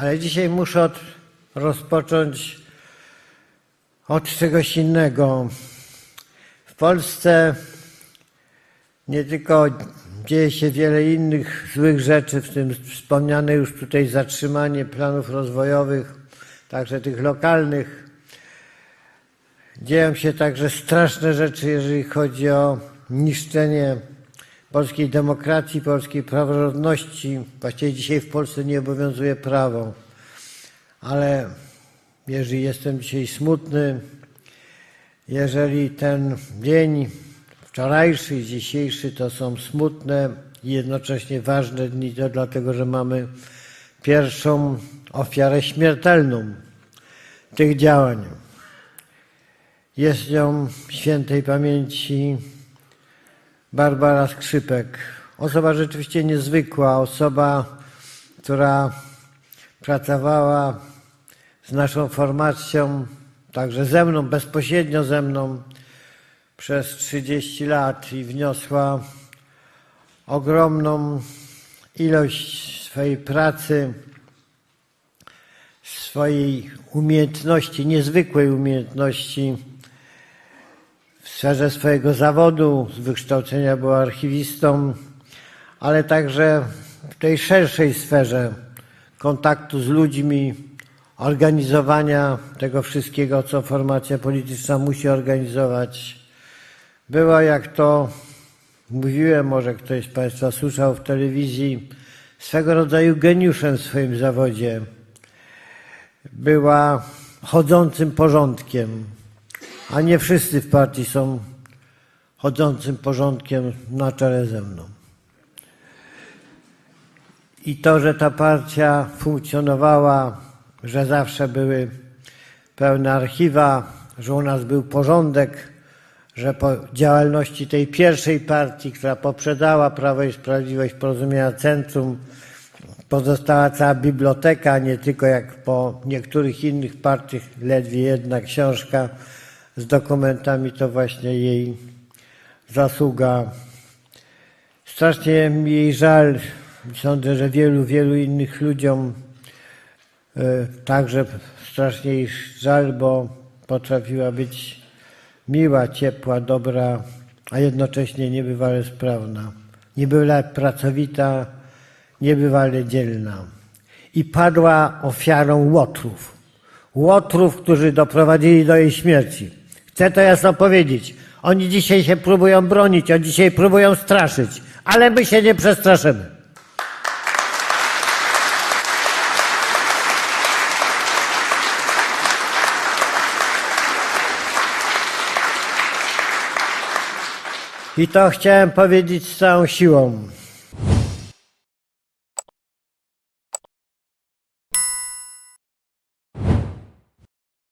Ale dzisiaj muszę od, rozpocząć od czegoś innego. W Polsce nie tylko dzieje się wiele innych złych rzeczy, w tym wspomniane już tutaj zatrzymanie planów rozwojowych, także tych lokalnych. Dzieją się także straszne rzeczy, jeżeli chodzi o niszczenie polskiej demokracji, polskiej praworządności. Właściwie dzisiaj w Polsce nie obowiązuje prawo, ale jeżeli jestem dzisiaj smutny, jeżeli ten dzień wczorajszy i dzisiejszy to są smutne i jednocześnie ważne dni, to dlatego, że mamy pierwszą ofiarę śmiertelną tych działań. Jest nią świętej pamięci Barbara Skrzypek. Osoba rzeczywiście niezwykła, osoba, która pracowała z naszą formacją, także ze mną, bezpośrednio ze mną przez 30 lat i wniosła ogromną ilość swojej pracy, swojej umiejętności, niezwykłej umiejętności sferze swojego zawodu, z wykształcenia była archiwistą, ale także w tej szerszej sferze kontaktu z ludźmi, organizowania tego wszystkiego, co formacja polityczna musi organizować. Była, jak to mówiłem, może ktoś z Państwa słyszał w telewizji, swego rodzaju geniuszem w swoim zawodzie. Była chodzącym porządkiem, a nie wszyscy w partii są chodzącym porządkiem na czele ze mną. I to, że ta partia funkcjonowała, że zawsze były pełne archiwa, że u nas był porządek, że po działalności tej pierwszej partii, która poprzedała Prawo i Sprawiedliwość Porozumienia Centrum, pozostała cała biblioteka, nie tylko jak po niektórych innych partiach, ledwie jedna książka z dokumentami, to właśnie jej zasługa. Strasznie mi jej żal. Sądzę, że wielu, wielu innych ludziom e, także strasznie jej żal, bo potrafiła być miła, ciepła, dobra, a jednocześnie niebywale sprawna. Niebywale pracowita, niebywale dzielna. I padła ofiarą łotrów. Łotrów, którzy doprowadzili do jej śmierci. Chcę to jasno powiedzieć. Oni dzisiaj się próbują bronić, oni dzisiaj próbują straszyć, ale my się nie przestraszymy. I to chciałem powiedzieć z całą siłą.